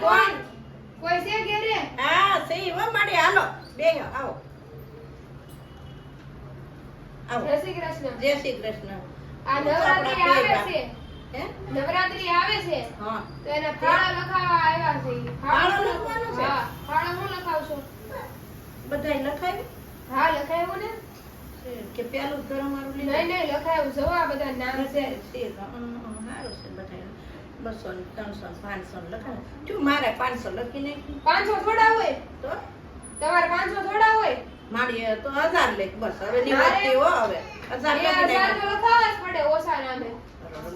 કોણ? કોઈ છે ઘરે? હા સહી હો માડી હાલો બે આવો. આવો. જય શ્રી કૃષ્ણ. જય શ્રી કૃષ્ણ. આ નવરાત્રી આવે છે. હે? નવરાત્રી આવે છે. હા. તો એના ફાળો લખાવા આવ્યા છે. ફાળો લખવાનો છે? હા ફાળો હું લખાવશો? બધાય લખાયું? હા લખાયું ને? કે પેલું ધર્મ મારું નહીં નહીં લખાયું. જવા બધા નામ છે. સારું છે બધા બસો ને ત્રણસો ને પાંચસો ને શું મારે પાંચસો લખી નાખ્યું પાંચસો થોડા હોય? તો? તમારે પાંચસો થોડા હોય? મારી તો હજાર લેખ બસ હવે નિવૃત્તિ હો હવે. હજાર લખાવા પડે ઓછા નામે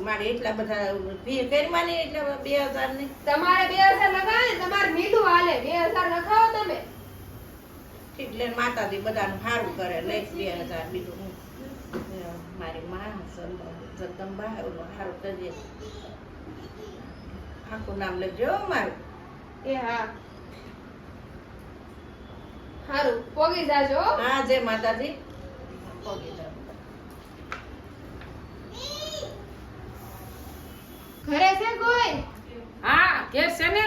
મારે એટલા બધા ફી કરવાની એટલે બે હજારની. તમારે બે હજાર લખાવે તમારે મીઠું હાલે. બે હજાર લખાવો તમે. એટલે માતાજી બધાનું સારું કરે. લેખ બે હજાર બીજું હું મારી માં જગદંબા સારું કરીએ. આખું નામ લખજો મારું એ હા સારું પોગી જાજો હો. જય માતાજી પગે જાઓ. ઘરે છે કોઈ હા ઘેર છે ને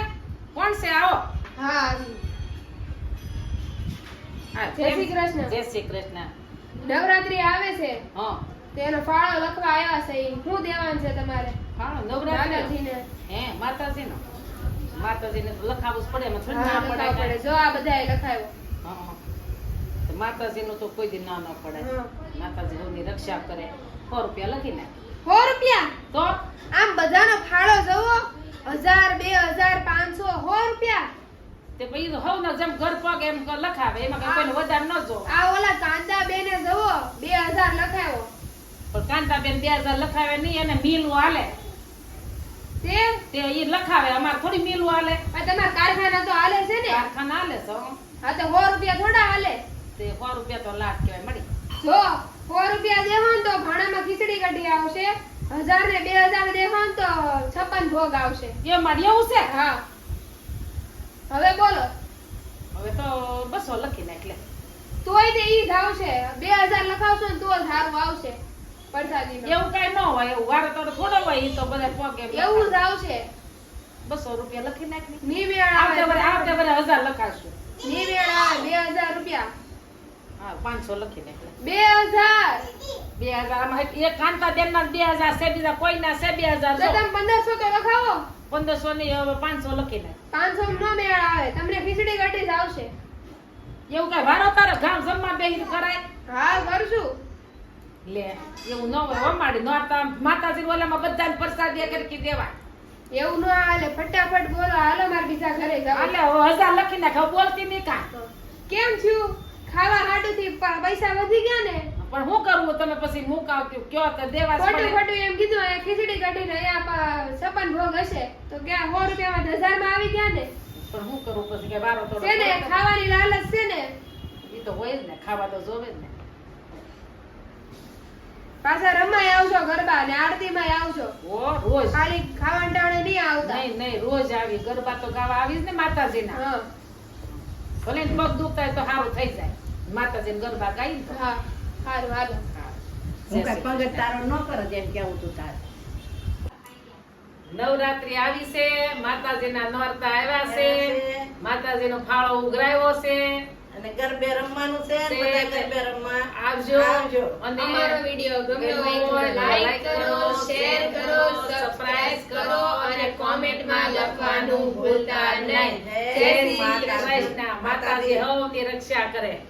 કોણ છે આવો હા હા, જય શ્રી કૃષ્ણ. જય શ્રી કૃષ્ણ. નવરાત્રી આવે છે. તેનો ફાળો લખવા આવ્યા છે. શું દેવાનું છે તમારે? હા નવરાત્રી હે માતાજી માતાજીને તો પડે એમાં થોડી ના પડાય જો આ બધાએ લખાયો. હા, હા. તો કોઈ દી ના ન પડાય. માતાજી સૌની રક્ષા કરે. સો રૂપિયા લખી નાખ. સો રૂપિયા? તો? આમ બધાનો ફાળો જવો. હજાર બે હજાર પાંચસો. સો રૂપિયા? તે પછી તો જેમ ઘર પગ એમ લખાવે. એમાં કઈ વધારે ન જો આ ઓલા કાંદા બેને જવો. બે હજાર લખાયો. પણ કાંતાબેન બે હજાર લખાવે નહીં એને મિલવું હાલે. તે? તે એ લખાવે અમારે થોડી મિલવું હાલે. આ તમારા કારખાના તો હાલે છે ને? કારખાના હાલે છે હા. તો સો રૂપિયા થોડા હાલે. તે સો રૂપિયા તો લાખ કહેવાય મળી. જો સો રૂપિયા દેવા તો ભાણામાં ખીચડી કઢી આવશે. હજાર ને બે હજાર દેવા તો છપ્પન ભોગ આવશે. એ મારી એવું છે? હા. હવે બોલો. હવે તો બસો લખી નાખ લે તોય તે ઈ જ આવશે. બે હજાર લખાવશો ને તો જ સારું આવશે. એવું કઈ ન હોય એવું વારે તો થોડો હોય એ તો બધા પગે એવું જ આવશે. બસો રૂપિયા લખી નાખની નિવેળ આવતા આવે વરે આવતે વરે હજાર લખાશું. નિવેળ આવે બે હજાર રૂપિયા. હા પાંચસો લખી નાખ. બે હજાર. બે હજાર એક- એક કાંતા બેન ના બે હજાર છે બીજા કોઈ ના છે બે હજાર પંદરસો તો લખાવો. પંદરસો ની હવે પાંચસો લખી નાખ. પાંચસો નો મેળ આવે. તમને ખીચડી કઢી જ આવશે. એવું કઈ વારો તારે? ગામ જમવા બેહી કરાય હા કરશું. લે એવું ન હોય અમાડી નોરતા માતાજી ઓલામાં બધાને પ્રસાદી કરી દેવાય. એવું ન હાલે ફટાફટ બોલો. હાલો માર બીજા ઘરે જાવ એટલે હજાર લખી નાખ બોલતી નહીં કા કેમ છું? ખાવા હાડું થી પૈસા વધી ગયા ને? પણ હું કરવું તમે પછી? મુકાવતી કયો તો દેવા ખોટું ખોટું એમ કીધું એ ખીચડી કાઢી ને અહીંયા સપન ભોગ હશે. તો ક્યાં સો રૂપિયામાં હજારમાં આવી ગયા ને? પણ હું કરું પછી? કે બારો તો છે ને ખાવાની લાલચ છે ને? એ તો હોય જ ને ખાવા તો જોવે જ ને. પાછા રમાય આવજો ગરબા ને આરતી માં આવજો. ઓ રોજ. ખાલી ખાવા ટાણે નહીં આવતા. નહીં નહીં રોજ આવી. ગરબા તો ગાવા આવીશ ને માતાજીના. હા. ભલે પગ દુખતા હોય તો સારું થઈ જાય. માતાજી ગરબા ગાઈ હા સારું હાલો. હું. કાંઈ પગે તારો ન કરે જેમ કેવું તું તારે. નવરાત્રી આવી છે. માતાજીના નોરતા આવ્યા છે. આવ્યા છે. માતાજીનો ફાળો ઉઘરાયો છે. અને ગરબે રમવાનું છે બધા ગરબે રમવા. આવજો. આવજો. અને અમારો વીડિયો ગમ્યો હોય તો લાઈક કરો શેર કરો સબસ્ક્રાઇબ કરો અને કોમેન્ટમાં લખવાનું ભૂલતા નહીં. જય શ્રી માતાજી. કૃષ્ણ. માતાજી હો કે રક્ષા કરે.